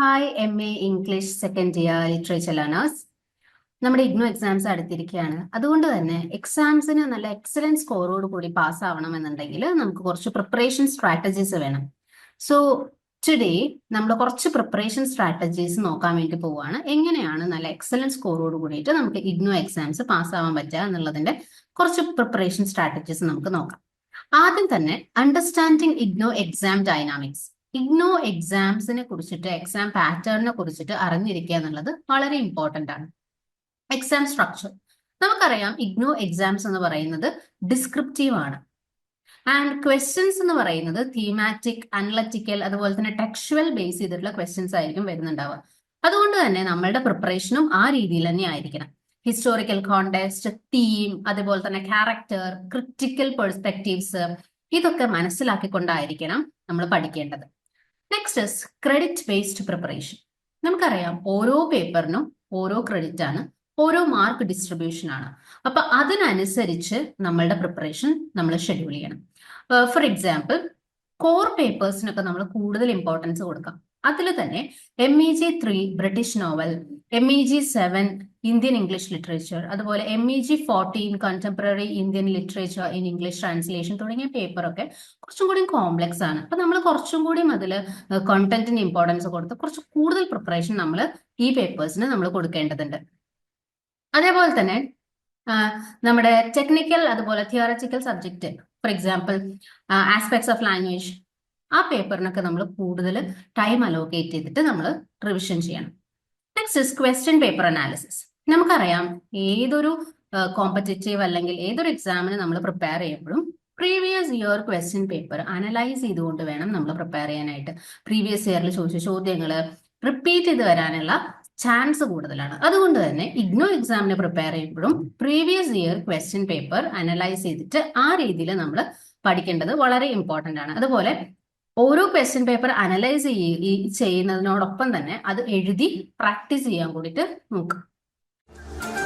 Hi M A English second year literature learners നമ്മുടെ IGNOU exams അടുത്തിരിക്കുകയാണ്. അതുകൊണ്ട് തന്നെ എക്സാംസിന് നല്ല എക്സലൻസ് സ്കോറോട് കൂടി പാസ് ആവണമെന്നുണ്ടെങ്കിൽ നമുക്ക് കുറച്ച് പ്രിപ്പറേഷൻ സ്ട്രാറ്റജീസ് വേണം. സോ ടുഡേ നമ്മൾ കുറച്ച് പ്രിപ്പറേഷൻ സ്ട്രാറ്റജീസ് നോക്കാൻ വേണ്ടി പോവുകയാണ്. എങ്ങനെയാണ് നല്ല എക്സലൻസ് സ്കോറോട് കൂടിയിട്ട് നമുക്ക് ഇഗ്നോ എക്സാംസ് പാസ് ആവാൻ പറ്റുക എന്നുള്ളതിന്റെ കുറച്ച് പ്രിപ്പറേഷൻ സ്ട്രാറ്റജീസ് നമുക്ക് നോക്കാം. ആദ്യം തന്നെ understanding IGNOU exam dynamics IGNOU എക്സാംസിനെ കുറിച്ചിട്ട് എക്സാം പാറ്റേണിനെ കുറിച്ചിട്ട് അറിഞ്ഞിരിക്കുക എന്നുള്ളത് വളരെ ഇമ്പോർട്ടന്റ് ആണ്. Exam structure. നമുക്കറിയാം ഇഗ്നോ എക്സാംസ് എന്ന് പറയുന്നത് ഡിസ്ക്രിപ്റ്റീവ് ആണ്. ആൻഡ് ക്വസ്റ്റ്യൻസ് എന്ന് പറയുന്നത് തീമാറ്റിക് അനലറ്റിക്കൽ അതുപോലെ തന്നെ ടെക്സ്ച്വൽ ബേസ് ചെയ്തിട്ടുള്ള ക്വസ്റ്റ്യൻസ് ആയിരിക്കും വരുന്നുണ്ടാവുക. അതുകൊണ്ട് തന്നെ നമ്മളുടെ പ്രിപ്പറേഷനും ആ രീതിയിൽ തന്നെ ആയിരിക്കണം. ഹിസ്റ്റോറിക്കൽ കോണ്ടെക്സ്റ്റ് തീം അതുപോലെ തന്നെ ക്യാരക്ടർ ക്രിറ്റിക്കൽ പെർസ്പെക്റ്റീവ്സ് ഇതൊക്കെ മനസ്സിലാക്കിക്കൊണ്ടായിരിക്കണം നമ്മൾ പഠിക്കേണ്ടത്. Next is credit based preparation നമുക്കറിയാം ഓരോ പേപ്പറിനും ഓരോ ക്രെഡിറ്റ് ആണ് ഓരോ മാർക്ക് ഡിസ്ട്രിബ്യൂഷൻ ആണ്. അപ്പൊ അതിനനുസരിച്ച് നമ്മളുടെ പ്രിപ്പറേഷൻ നമ്മൾ ഷെഡ്യൂൾ ചെയ്യണം. ഫോർ എക്സാമ്പിൾ കോർ പേപ്പേഴ്സിനൊക്കെ നമ്മൾ കൂടുതൽ ഇമ്പോർട്ടൻസ് കൊടുക്കാം. അതിൽ തന്നെ M E G three British novel M E G seven Indian English literature അതുപോലെ M E G fourteen contemporary Indian literature in English translation തുടങ്ങിയ പേപ്പറൊക്കെ കുറച്ചും കൂടി കോംപ്ലക്സ് ആണ്. അപ്പൊ നമ്മൾ കുറച്ചും കൂടി അതിൽ കോണ്ടന്റിന് ഇമ്പോർട്ടൻസ് കൊടുത്ത് കുറച്ച് കൂടുതൽ പ്രിപ്പറേഷൻ നമ്മൾ ഈ പേപ്പേഴ്സിന് നമ്മൾ കൊടുക്കേണ്ടതുണ്ട്. അതേപോലെ തന്നെ നമ്മുടെ ടെക്നിക്കൽ അതുപോലെ theoretical subject for example aspects of language ആ പേപ്പറിനൊക്കെ നമ്മൾ കൂടുതൽ ടൈം അലോക്കേറ്റ് ചെയ്തിട്ട് നമ്മൾ റിവിഷൻ ചെയ്യണം. Next is question paper analysis നമുക്കറിയാം ഏതൊരു കോമ്പറ്റേറ്റീവ് അല്ലെങ്കിൽ ഏതൊരു എക്സാമിന് നമ്മൾ പ്രിപ്പയർ ചെയ്യുമ്പോഴും previous year question paper analyse ചെയ്തുകൊണ്ട് വേണം നമ്മൾ പ്രിപ്പയർ ചെയ്യാനായിട്ട്. പ്രീവിയസ് ഇയറിൽ ചോദിച്ച ചോദ്യങ്ങൾ റിപ്പീറ്റ് ചെയ്ത് വരാനുള്ള ചാൻസ് കൂടുതലാണ്. അതുകൊണ്ട് തന്നെ ഇഗ്നോ എക്സാമിന് പ്രിപ്പയർ ചെയ്യുമ്പോഴും previous year question paper analyse ചെയ്തിട്ട് ആ രീതിയിൽ നമ്മൾ പഠിക്കേണ്ടത് വളരെ ഇമ്പോർട്ടന്റ് ആണ്. അതുപോലെ ഓരോ ക്വസ്റ്റ്യൻ പേപ്പർ അനലൈസ് ചെയ്യുന്നതിനോടൊപ്പം തന്നെ അത് എഴുതി പ്രാക്ടീസ് ചെയ്യാൻ കൂടിയിട്ട് നോക്കുക and the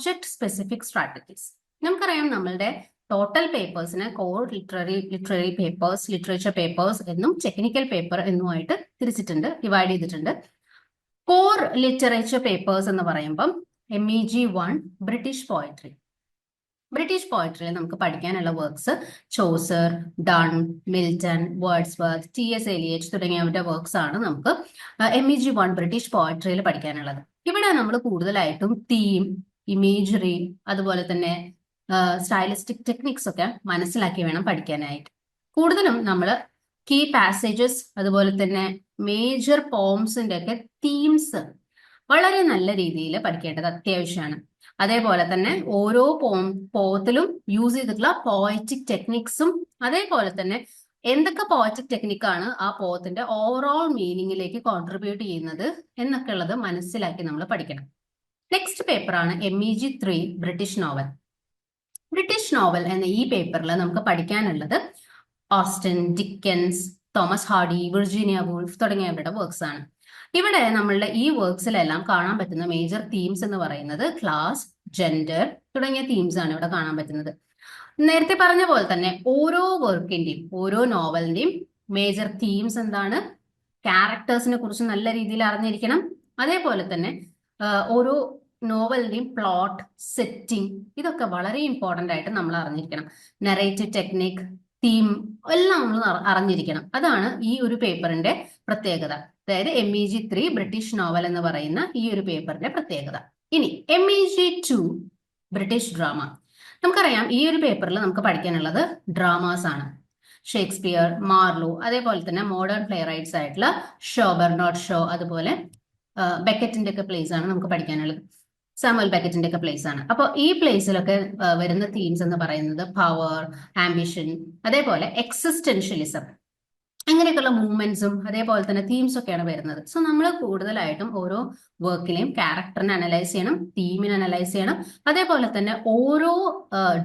subject specific strategies നമുക്കറിയാം നമ്മളുടെ total പേപ്പേഴ്സിനെ core literary literary papers literature papers എന്നും ടെക്നിക്കൽ പേപ്പർ എന്നുമായിട്ട് തിരിച്ചിട്ടുണ്ട് ഡിവൈഡ് ചെയ്തിട്ടുണ്ട്. കോർ ലിറ്ററേച്ചർ പേപ്പേഴ്സ് എന്ന് പറയുമ്പം M E G one British poetry British പോയട്രിയിൽ നമുക്ക് പഠിക്കാനുള്ള works Chaucer Donne Milton Wordsworth T S Eliot തുടങ്ങിയവരുടെ വർക്ക്സ് ആണ് നമുക്ക് M E G one British പോയട്രിയിൽ പഠിക്കാനുള്ളത്. ഇവിടെ നമ്മൾ കൂടുതലായിട്ടും തീം ഇമേജറി അതുപോലെ തന്നെ സ്റ്റൈലിസ്റ്റിക് ടെക്നിക്സ് ഒക്കെ മനസ്സിലാക്കി വേണം പഠിക്കാനായിട്ട്. കൂടുതലും നമ്മൾ കീ പാസേജസ് അതുപോലെ തന്നെ മേജർ പോംസിന്റെ ഒക്കെ തീംസ് വളരെ നല്ല രീതിയിൽ പഠിക്കേണ്ടത് അത്യാവശ്യമാണ്. അതേപോലെ തന്നെ ഓരോ പോം പോത്തിലും യൂസ് ചെയ്തിട്ടുള്ള പോയറ്റിക് ടെക്നിക്സും അതേപോലെ തന്നെ എന്തൊക്കെ പോയറ്റിക് ടെക്നിക്കാണ് ആ പോത്തിന്റെ ഓവറോൾ മീനിങ്ങിലേക്ക് കോൺട്രിബ്യൂട്ട് ചെയ്യുന്നത് എന്നൊക്കെ ഉള്ളത് മനസ്സിലാക്കി നമ്മൾ പഠിക്കണം. നെക്സ്റ്റ് പേപ്പറാണ് M E G three British novel British novel എന്ന ഈ പേപ്പറിൽ നമുക്ക് പഠിക്കാനുള്ളത് Austen Dickens Thomas Hardy Virginia Woolf തുടങ്ങിയവരുടെ വർക്ക്സ് ആണ്. ഇവിടെ നമ്മളുടെ ഈ വർക്ക്സിലെല്ലാം കാണാൻ പറ്റുന്ന മേജർ തീംസ് എന്ന് പറയുന്നത് ക്ലാസ് ജെൻഡർ തുടങ്ങിയ തീംസ് ആണ് ഇവിടെ കാണാൻ പറ്റുന്നത്. നേരത്തെ പറഞ്ഞ പോലെ തന്നെ ഓരോ വർക്കിന്റെയും ഓരോ നോവലിന്റെയും മേജർ തീംസ് എന്താണ്? ക്യാരക്ടേഴ്സിനെ കുറിച്ച് നല്ല രീതിയിൽ അറിഞ്ഞിരിക്കണം. അതേപോലെ തന്നെ ഓരോ നോവലിന്റെയും പ്ലോട്ട് സെറ്റിംഗ് ഇതൊക്കെ വളരെ ഇമ്പോർട്ടന്റ് ആയിട്ട് നമ്മൾ അറിഞ്ഞിരിക്കണം. നെറേറ്റീവ് ടെക്നിക് തീം എല്ലാം നമ്മൾ അറിഞ്ഞിരിക്കണം. അതാണ് ഈ ഒരു പേപ്പറിന്റെ പ്രത്യേകത. അതായത് M E G three British novel എന്ന് പറയുന്ന ഈ ഒരു പേപ്പറിന്റെ പ്രത്യേകത. ഇനി M E G two British drama നമുക്കറിയാം ഈ ഒരു പേപ്പറിൽ നമുക്ക് പഠിക്കാനുള്ളത് ഡ്രാമാസ് ആണ്. ഷേക്സ്പിയർ മാർലോ അതേപോലെ തന്നെ മോഡേൺ പ്ലേ റൈറ്റ്സ് ആയിട്ടുള്ള ഷോ ബെർണോട്ട് ഷോ അതുപോലെ ബെക്കറ്റിന്റെ ഒക്കെ പ്ലേസ് ആണ് നമുക്ക് പഠിക്കാനുള്ളത്. സാമുവൽ പാക്കറ്റിന്റെ ഒക്കെ പ്ലേസ് ആണ്. അപ്പോൾ ഈ പ്ലേസിലൊക്കെ വരുന്ന തീംസ് എന്ന് പറയുന്നത് പവർ ആംബിഷൻ അതേപോലെ എക്സിസ്റ്റൻഷ്യലിസം അങ്ങനെയൊക്കെയുള്ള മൂവ്മെന്റ്സും അതേപോലെ തന്നെ തീംസ് ഒക്കെയാണ് വരുന്നത്. സോ നമ്മൾ കൂടുതലായിട്ടും ഓരോ വർക്കിലെയും ക്യാരക്ടറിനെ അനലൈസ് ചെയ്യണം തീമിനെ അനലൈസ് ചെയ്യണം. അതേപോലെ തന്നെ ഓരോ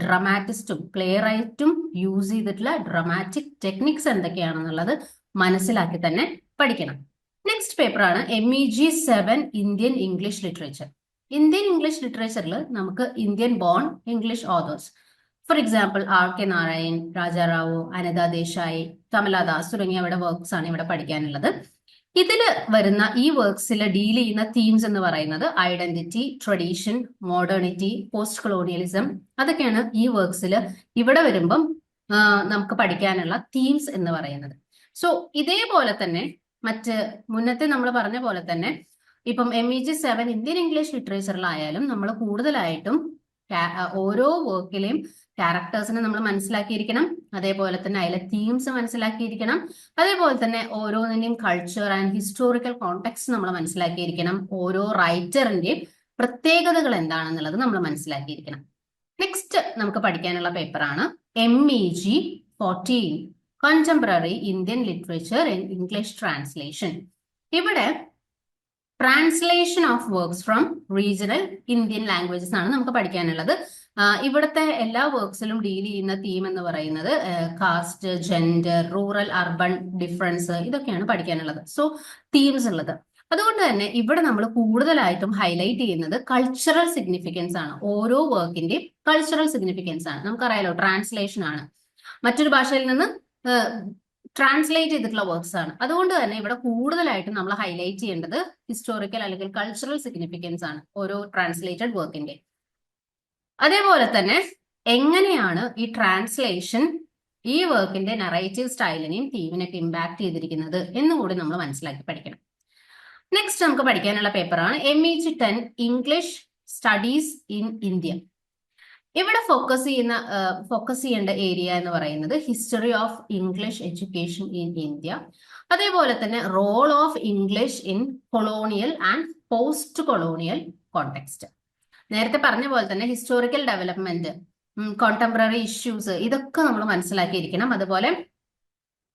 ഡ്രമാറ്റിസ്റ്റും പ്ലേ റൈറ്റും യൂസ് ചെയ്തിട്ടുള്ള ഡ്രമാറ്റിക് ടെക്നിക്സ് എന്തൊക്കെയാണെന്നുള്ളത് മനസ്സിലാക്കി തന്നെ പഠിക്കണം. നെക്സ്റ്റ് പേപ്പറാണ് M E G seven Indian English literature Indian English ലിറ്ററേച്ചറിൽ നമുക്ക് Indian born English authors for example R K Narayan Raja Rao Anita Desai Kamala Das തുടങ്ങിയവരുടെ വർക്ക്സ് ആണ് ഇവിടെ പഠിക്കാനുള്ളത്. ഇതിൽ വരുന്ന ഈ വർക്ക്സിൽ ഡീൽ ചെയ്യുന്ന തീംസ് എന്ന് പറയുന്നത് identity tradition modernity post colonialism അതൊക്കെയാണ് ഈ വർക്ക്സിൽ ഇവിടെ വരുമ്പം നമുക്ക് പഠിക്കാനുള്ള തീംസ് എന്ന് പറയുന്നത്. സോ ഇതേപോലെ തന്നെ മറ്റ് മുന്നത്തെ നമ്മൾ പറഞ്ഞ പോലെ തന്നെ ഇപ്പം M E G seven Indian English ലിറ്ററേച്ചറിലായാലും നമ്മൾ കൂടുതലായിട്ടും ഓരോ വർക്കിലെയും ക്യാരക്ടേഴ്സിനെ നമ്മൾ മനസ്സിലാക്കിയിരിക്കണം. അതേപോലെ തന്നെ അതിലെ തീംസ് മനസ്സിലാക്കിയിരിക്കണം. അതേപോലെ തന്നെ ഓരോന്നിന്റെയും കൾച്ചർ ആൻഡ് ഹിസ്റ്റോറിക്കൽ കോണ്ടെക്സ്റ്റ് നമ്മൾ മനസ്സിലാക്കിയിരിക്കണം. ഓരോ റൈറ്ററിന്റെയും പ്രത്യേകതകൾ എന്താണെന്നുള്ളത് നമ്മൾ മനസ്സിലാക്കിയിരിക്കണം. നെക്സ്റ്റ് നമുക്ക് പഠിക്കാനുള്ള പേപ്പറാണ് M E G fourteen contemporary Indian literature in English translation ഇവിടെ translation of works from regional Indian languages ആണ് നമുക്ക് പഠിക്കാനുള്ളത്. ഇവിടുത്തെ എല്ലാ വർക്ക്സിലും ഡീൽ ചെയ്യുന്ന തീം എന്ന് പറയുന്നത് caste gender rural urban difference ഇതൊക്കെയാണ് പഠിക്കാനുള്ളത്. സോ തീംസ് ഉള്ളത്. അതുകൊണ്ട് തന്നെ ഇവിടെ നമ്മൾ കൂടുതലായിട്ടും ഹൈലൈറ്റ് ചെയ്യുന്നത് കൾച്ചറൽ സിഗ്നിഫിക്കൻസ് ആണ്. ഓരോ വർക്കിന്റെയും കൾച്ചറൽ സിഗ്നിഫിക്കൻസ് ആണ്. നമുക്കറിയാലോ ട്രാൻസ്ലേഷൻ ആണ്. മറ്റൊരു ഭാഷയിൽ നിന്ന് ട്രാൻസ്ലേറ്റ് ചെയ്തിട്ടുള്ള വർക്ക്സ് ആണ്. അതുകൊണ്ട് തന്നെ ഇവിടെ കൂടുതലായിട്ട് നമ്മൾ ഹൈലൈറ്റ് ചെയ്യേണ്ടത് ഹിസ്റ്റോറിക്കൽ അല്ലെങ്കിൽ കൾച്ചറൽ സിഗ്നിഫിക്കൻസ് ആണ് ഓരോ ട്രാൻസ്ലേറ്റഡ് വർക്കിന്റെ അതേപോലെ തന്നെ എങ്ങനെയാണ് ഈ ട്രാൻസ്ലേഷൻ ഈ വർക്കിന്റെ നറേറ്റീവ് സ്റ്റൈലിനെയും തീമിനൊക്കെ ഇമ്പാക്ട് ചെയ്തിരിക്കുന്നത് എന്ന് കൂടി നമ്മൾ മനസ്സിലാക്കി പഠിക്കണം. നെക്സ്റ്റ് നമുക്ക് പഠിക്കാനുള്ള പേപ്പറാണ് M E G ten English studies in India ഇവിടെ ഫോക്കസ് ചെയ്യുന്ന ഫോക്കസ് ചെയ്യേണ്ട ഏരിയ എന്ന് പറയുന്നത് history of English education in India അതേപോലെ തന്നെ role of English in colonial and post colonial context നേരത്തെ പറഞ്ഞ പോലെ തന്നെ ഹിസ്റ്റോറിക്കൽ ഡെവലപ്മെന്റ് കോണ്ടംപററി ഇഷ്യൂസ് ഇതൊക്കെ നമ്മൾ മനസ്സിലാക്കിയിരിക്കണം. അതുപോലെ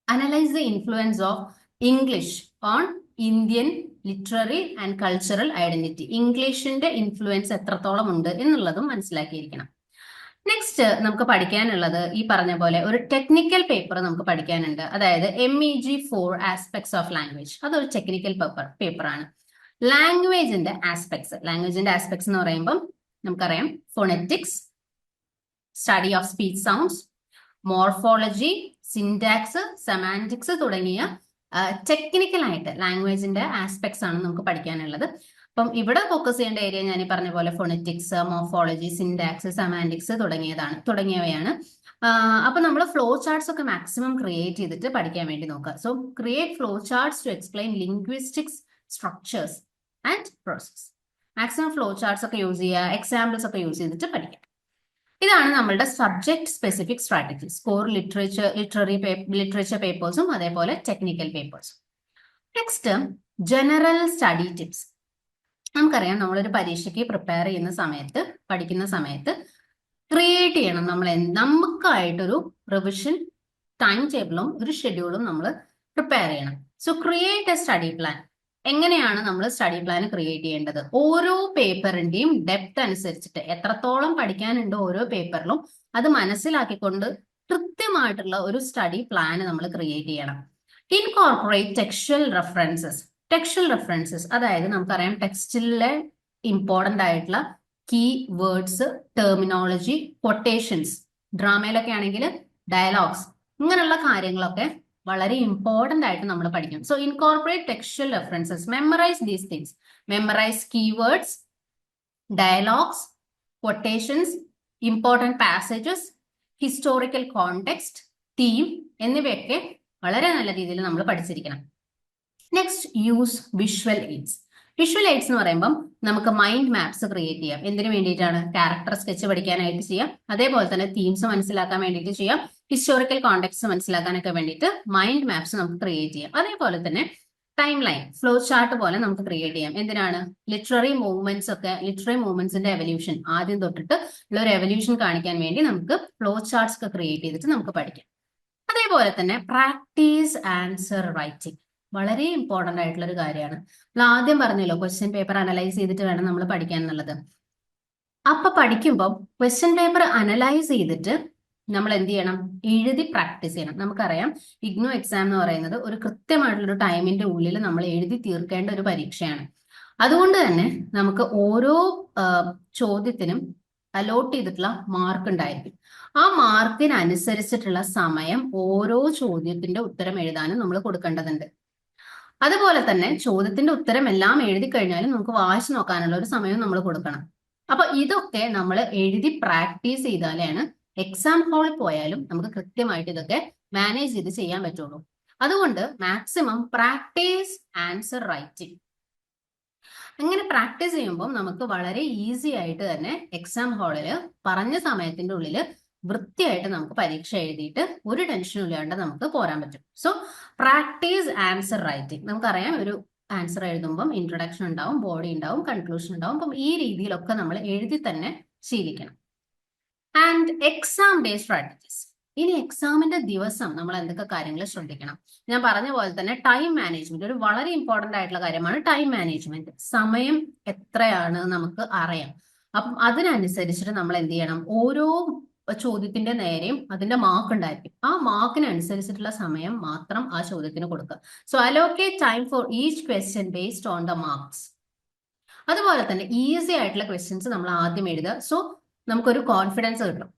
analyse the influence of English on Indian literary and cultural identity ഇംഗ്ലീഷിന്റെ influence എത്രത്തോളം ഉണ്ട് എന്നുള്ളതും മനസ്സിലാക്കിയിരിക്കണം. നെക്സ്റ്റ് നമുക്ക് പഠിക്കാനുള്ളത് ഈ പറഞ്ഞ പോലെ ഒരു ടെക്നിക്കൽ പേപ്പർ നമുക്ക് പഠിക്കാനുണ്ട്. അതായത് M E G four aspects of language അതൊരു ടെക്നിക്കൽ പേപ്പർ പേപ്പറാണ് ലാംഗ്വേജിന്റെ ആസ്പെക്ട്സ് ലാംഗ്വേജിന്റെ ആസ്പെക്ട്സ് എന്ന് പറയുമ്പം നമുക്കറിയാം phonetics study of speech sounds morphology syntax semantics തുടങ്ങിയ ടെക്നിക്കൽ ആയിട്ട് ലാംഗ്വേജിന്റെ ആസ്പെക്ട്സ് ആണ് നമുക്ക് പഠിക്കാനുള്ളത്. അപ്പം ഇവിടെ ഫോക്കസ് ചെയ്യേണ്ട ഏരിയ ഞാൻ പറഞ്ഞ പോലെ ഫോണറ്റിക്സ് മോഫോളജി സിൻഡാക്സ് സെമാന്റിക്സ് തുടങ്ങിയതാണ് തുടങ്ങിയവയാണ്. അപ്പൊ നമ്മൾ ഫ്ലോ ചാർട്ട്സ് ഒക്കെ മാക്സിമം ക്രിയേറ്റ് ചെയ്തിട്ട് പഠിക്കാൻ വേണ്ടി നോക്കുക. So create flow charts to explain linguistics structures and process maximum flow charts ഒക്കെ യൂസ് ചെയ്യുക എക്സാമ്പിൾസ് ഒക്കെ യൂസ് ചെയ്തിട്ട് പഠിക്കാം. ഇതാണ് നമ്മളുടെ subject specific strategies core literature literary literature പേപ്പേഴ്സും അതേപോലെ ടെക്നിക്കൽ പേപ്പേഴ്സും നെക്സ്റ്റ് ജനറൽ സ്റ്റഡി ടിപ്സ് നമുക്കറിയാം നമ്മളൊരു പരീക്ഷയ്ക്ക് പ്രിപ്പയർ ചെയ്യുന്ന സമയത്ത് പഠിക്കുന്ന സമയത്ത് ക്രിയേറ്റ് ചെയ്യണം. നമ്മൾ നമുക്കായിട്ടൊരു റിവിഷൻ ടൈം ടേബിളും ഒരു ഷെഡ്യൂളും നമ്മൾ പ്രിപ്പയർ ചെയ്യണം. So create a study plan എങ്ങനെയാണ് നമ്മൾ സ്റ്റഡി പ്ലാൻ ക്രിയേറ്റ് ചെയ്യേണ്ടത്? ഓരോ പേപ്പറിന്റെയും ഡെപ്ത് അനുസരിച്ചിട്ട് എത്രത്തോളം പഠിക്കാനുണ്ട് ഓരോ പേപ്പറിലും അത് മനസ്സിലാക്കിക്കൊണ്ട് കൃത്യമായിട്ടുള്ള ഒരു സ്റ്റഡി പ്ലാൻ നമ്മൾ ക്രിയേറ്റ് ചെയ്യണം. Incorporate textual references textual references അതായത് നമുക്കറിയാം ടെക്സ്റ്റിലെ ഇമ്പോർട്ടന്റ് ആയിട്ടുള്ള കീ വേർഡ്സ് ടെർമിനോളജി കൊട്ടേഷൻസ് ഡ്രാമയിലൊക്കെ ആണെങ്കിൽ ഡയലോഗ്സ് ഇങ്ങനെയുള്ള കാര്യങ്ങളൊക്കെ വളരെ ഇമ്പോർട്ടന്റ് ആയിട്ട് നമ്മൾ പഠിക്കണം. So incorporate textual references memorise these things memorise keywords dialogues quotations important passages historical context theme എന്നിവയൊക്കെ വളരെ നല്ല രീതിയിൽ നമ്മൾ പഠിച്ചിരിക്കണം. Next use visual aids visual aids എന്ന് പറയുമ്പം നമുക്ക് മൈൻഡ് മാപ്സ് ക്രിയേറ്റ് ചെയ്യാം. എന്തിനു വേണ്ടിയിട്ടാണ്? ക്യാരക്ടർ സ്കെച്ച് പഠിക്കാനായിട്ട് ചെയ്യാം. അതേപോലെ തന്നെ തീംസ് മനസ്സിലാക്കാൻ വേണ്ടിയിട്ട് ചെയ്യാം. ഹിസ്റ്റോറിക്കൽ കോണ്ടെക്സ്റ്റ് മനസ്സിലാക്കാനൊക്കെ വേണ്ടിയിട്ട് മൈൻഡ് മാപ്സ് നമുക്ക് ക്രിയേറ്റ് ചെയ്യാം. അതേപോലെ തന്നെ ടൈം ലൈൻ ഫ്ലോ ചാർട്ട് പോലെ നമുക്ക് ക്രിയേറ്റ് ചെയ്യാം. എന്തിനാണ്? ലിറ്റററി മൂവ്മെന്റ്സ് ഒക്കെ ലിറ്റററി മൂവ്മെന്റ്സിന്റെ എവല്യൂഷൻ ആദ്യം തൊട്ടിട്ട് ഉള്ള ഒരു എവല്യൂഷൻ കാണിക്കാൻ വേണ്ടി നമുക്ക് ഫ്ലോ ചാർട്ട്സ് ഒക്കെ ക്രിയേറ്റ് ചെയ്തിട്ട് നമുക്ക് പഠിക്കാം. അതേപോലെ തന്നെ പ്രാക്ടീസ് ആൻസർ റൈറ്റിംഗ് വളരെ ഇമ്പോർട്ടന്റ് ആയിട്ടുള്ള ഒരു കാര്യമാണ്. നമ്മൾ ആദ്യം പറഞ്ഞല്ലോ ക്വസ്റ്റ്യൻ പേപ്പർ അനലൈസ് ചെയ്തിട്ട് വേണം നമ്മൾ പഠിക്കാൻ എന്നുള്ളത്. അപ്പൊ പഠിക്കുമ്പോൾ ക്വസ്റ്റ്യൻ പേപ്പർ അനലൈസ് ചെയ്തിട്ട് നമ്മൾ എന്ത് ചെയ്യണം? എഴുതി പ്രാക്ടീസ് ചെയ്യണം. നമുക്കറിയാം ഇഗ്നോ എക്സാം എന്ന് പറയുന്നത് ഒരു കൃത്യമായിട്ടുള്ള ഒരു ടൈമിന്റെ ഉള്ളിൽ നമ്മൾ എഴുതി തീർക്കേണ്ട ഒരു പരീക്ഷയാണ്. അതുകൊണ്ട് തന്നെ നമുക്ക് ഓരോ ചോദ്യത്തിനും അലോട്ട് ചെയ്തിട്ടുള്ള മാർക്ക് ഉണ്ടായിരിക്കും. ആ മാർക്കിനനുസരിച്ചിട്ടുള്ള സമയം ഓരോ ചോദ്യത്തിന്റെ ഉത്തരം എഴുതാനും നമ്മൾ കൊടുക്കേണ്ടതുണ്ട്. അതുപോലെ തന്നെ ചോദ്യത്തിന്റെ ഉത്തരം എല്ലാം എഴുതി കഴിഞ്ഞാലും നമുക്ക് വായിച്ചു നോക്കാനുള്ള ഒരു സമയം നമ്മൾ കൊടുക്കണം. അപ്പൊ ഇതൊക്കെ നമ്മൾ എഴുതി പ്രാക്ടീസ് ചെയ്താലാണ് എക്സാം ഹാളിൽ പോയാലും നമുക്ക് കൃത്യമായിട്ട് ഇതൊക്കെ മാനേജ് ചെയ്ത് ചെയ്യാൻ പറ്റുള്ളൂ. അതുകൊണ്ട് മാക്സിമം പ്രാക്ടീസ് ആൻസർ റൈറ്റിംഗ് അങ്ങനെ പ്രാക്ടീസ് ചെയ്യുമ്പോൾ നമുക്ക് വളരെ ഈസി ആയിട്ട് തന്നെ എക്സാം ഹാളിൽ പറഞ്ഞ സമയത്തിന്റെ ഉള്ളിൽ വൃത്തിയായിട്ട് നമുക്ക് പരീക്ഷ എഴുതിയിട്ട് ഒരു ടെൻഷനും ഇല്ലാണ്ട് നമുക്ക് പോരാൻ പറ്റും. സോ പ്രാക്ടീസ് ആൻസർ റൈറ്റിംഗ് നമുക്കറിയാം ഒരു ആൻസർ എഴുതുമ്പം ഇൻട്രൊഡക്ഷൻ ഉണ്ടാവും ബോഡി ഉണ്ടാവും കൺക്ലൂഷൻ ഉണ്ടാവും. അപ്പം ഈ രീതിയിലൊക്കെ നമ്മൾ എഴുതി തന്നെ ശീലിക്കണം. ആൻഡ് എക്സാം ഡേ സ്ട്രാറ്റജീസ് ഇനി എക്സാമിന്റെ ദിവസം നമ്മൾ എന്തൊക്കെ കാര്യങ്ങൾ ശ്രദ്ധിക്കണം? ഞാൻ പറഞ്ഞ പോലെ തന്നെ ടൈം മാനേജ്മെന്റ് ഒരു വളരെ ഇമ്പോർട്ടന്റ് ആയിട്ടുള്ള കാര്യമാണ് ടൈം മാനേജ്മെന്റ് സമയം എത്രയാണ് നമുക്ക് അറിയാം. അപ്പം അതിനനുസരിച്ചിട്ട് നമ്മൾ എന്ത് ചെയ്യണം? ഓരോ ചോദ്യത്തിന്റെ നേരെയും അതിന്റെ മാർക്ക് ഉണ്ടായിരിക്കും. ആ മാർക്കിന് അനുസരിച്ചിട്ടുള്ള സമയം മാത്രം ആ ചോദ്യത്തിന് കൊടുക്കുക. So allocate time for each question based on the marks അതുപോലെ തന്നെ ഈസി ആയിട്ടുള്ള ക്വസ്റ്റ്യൻസ് നമ്മൾ ആദ്യം എഴുതുക. സോ നമുക്കൊരു കോൺഫിഡൻസ് കിട്ടും.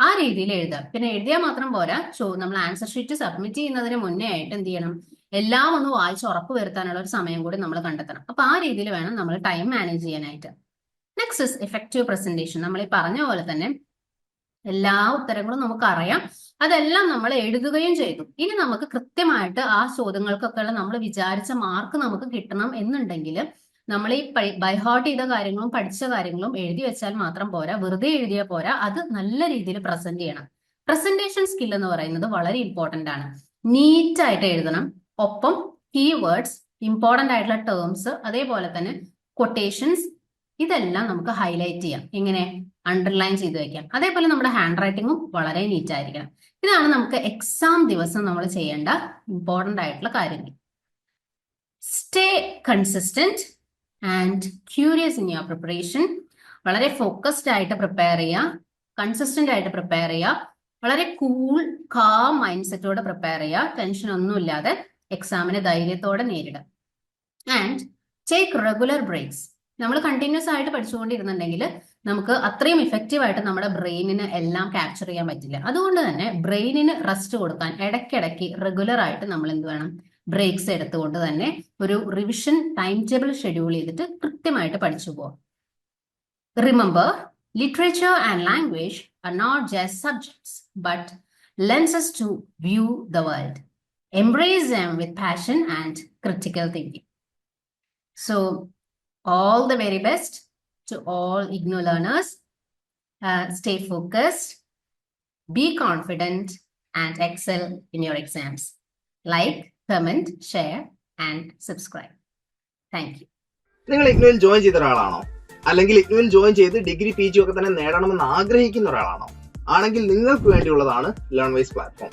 ആ രീതിയിൽ എഴുതുക. പിന്നെ എഴുതിയാൽ മാത്രം പോരാ. ചോ നമ്മൾ ആൻസർ ഷീറ്റ് സബ്മിറ്റ് ചെയ്യുന്നതിന് മുന്നേ ആയിട്ട് എന്ത് ചെയ്യണം? എല്ലാം ഒന്ന് വായിച്ച് ഉറപ്പ് വരുത്താനുള്ള ഒരു സമയം കൂടി നമ്മൾ കണ്ടെത്തണം. അപ്പൊ ആ രീതിയിൽ വേണം നമ്മൾ ടൈം മാനേജ് ചെയ്യാനായിട്ട്. നെക്സ്റ്റ് ഇസ് എഫക്റ്റീവ് പ്രസന്റേഷൻ നമ്മൾ ഈ പറഞ്ഞ പോലെ തന്നെ എല്ലാ ഉത്തരങ്ങളും നമുക്ക് അറിയാം അതെല്ലാം നമ്മൾ എഴുതുകയും ചെയ്തു. ഇനി നമുക്ക് കൃത്യമായിട്ട് ആ ചോദ്യങ്ങൾക്കൊക്കെ ഉള്ള നമ്മൾ വിചാരിച്ച മാർക്ക് നമുക്ക് കിട്ടണം എന്നുണ്ടെങ്കിൽ നമ്മൾ ഈ ബൈഹാർട്ട് ചെയ്ത കാര്യങ്ങളും പഠിച്ച കാര്യങ്ങളും എഴുതി വെച്ചാൽ മാത്രം പോരാ. വെറുതെ എഴുതിയ പോരാ. അത് നല്ല രീതിയിൽ പ്രസന്റ് ചെയ്യണം. പ്രസന്റേഷൻ സ്കിൽ എന്ന് പറയുന്നത് വളരെ ഇമ്പോർട്ടന്റ് ആണ്. നീറ്റ് ആയിട്ട് എഴുതണം. ഒപ്പം കീവേഡ്സ് ഇമ്പോർട്ടന്റ് ആയിട്ടുള്ള ടേംസ് അതേപോലെ തന്നെ കൊട്ടേഷൻസ് ഇതെല്ലാം നമുക്ക് ഹൈലൈറ്റ് ചെയ്യാം. എങ്ങനെ? അണ്ടർലൈൻ ചെയ്ത് വെക്കാം. അതേപോലെ നമ്മുടെ ഹാൻഡ് റൈറ്റിങ്ങും വളരെ നീറ്റ് ആയിരിക്കണം. ഇതാണ് നമുക്ക് എക്സാം ദിവസം നമ്മൾ ചെയ്യേണ്ട ഇമ്പോർട്ടന്റ് ആയിട്ടുള്ള കാര്യങ്ങൾ. Stay consistent and curious in your preparation വളരെ ഫോക്കസ്ഡ് ആയിട്ട് പ്രിപ്പയർ ചെയ്യുക. കൺസിസ്റ്റന്റ് ആയിട്ട് പ്രിപ്പയർ ചെയ്യുക. വളരെ കൂൾ കാം മൈൻഡ് സെറ്റോടെ പ്രിപ്പയർ ചെയ്യുക. ടെൻഷൻ ഒന്നുമില്ലാതെ എക്സാമിനെ ധൈര്യത്തോടെ നേരിടുക. ആൻഡ് ടേക്ക് റെഗുലർ ബ്രേക്സ് നമ്മൾ കണ്ടിന്യൂസ് ആയിട്ട് പഠിച്ചുകൊണ്ടിരുന്നുണ്ടെങ്കിൽ നമുക്ക് അത്രയും ഇഫക്റ്റീവ് ആയിട്ട് നമ്മുടെ ബ്രെയിനിന് എല്ലാം ക്യാപ്ചർ ചെയ്യാൻ പറ്റില്ല. അതുകൊണ്ട് തന്നെ ബ്രെയിനിന് റെസ്റ്റ് കൊടുക്കാൻ ഇടയ്ക്കിടയ്ക്ക് റെഗുലർ ആയിട്ട് നമ്മൾ എന്ത് വേണം? ബ്രേക്സ് എടുത്തുകൊണ്ട് തന്നെ ഒരു റിവിഷൻ ടൈം ടേബിൾ ഷെഡ്യൂൾ ചെയ്തിട്ട് കൃത്യമായിട്ട് പഠിച്ചു പോകാം remember literature and language are not just subjects but lenses to view the world embrace them with passion and critical thinking. So, all the very best to all IGNO learners. Uh, stay focused, be confident, and excel in your exams. Like, comment, share, and subscribe. Thank you. നിങ്ങൾ ഇഗ്നുവിൽ join ചെയ്ത ഒരാളാണോ അല്ലെങ്കിൽ ഇഗ്നുവിൽ join ചെയ്ത് degree P G ഒക്കെ തന്നെ നേടണമെന്ന് ആഗ്രഹിക്കുന്ന ഒരാളാണോ ആണെങ്കിൽ നിങ്ങൾക്ക് വേണ്ടിയുള്ളതാണ് ലേൺ വൈസ് പ്ലാറ്റ്ഫോം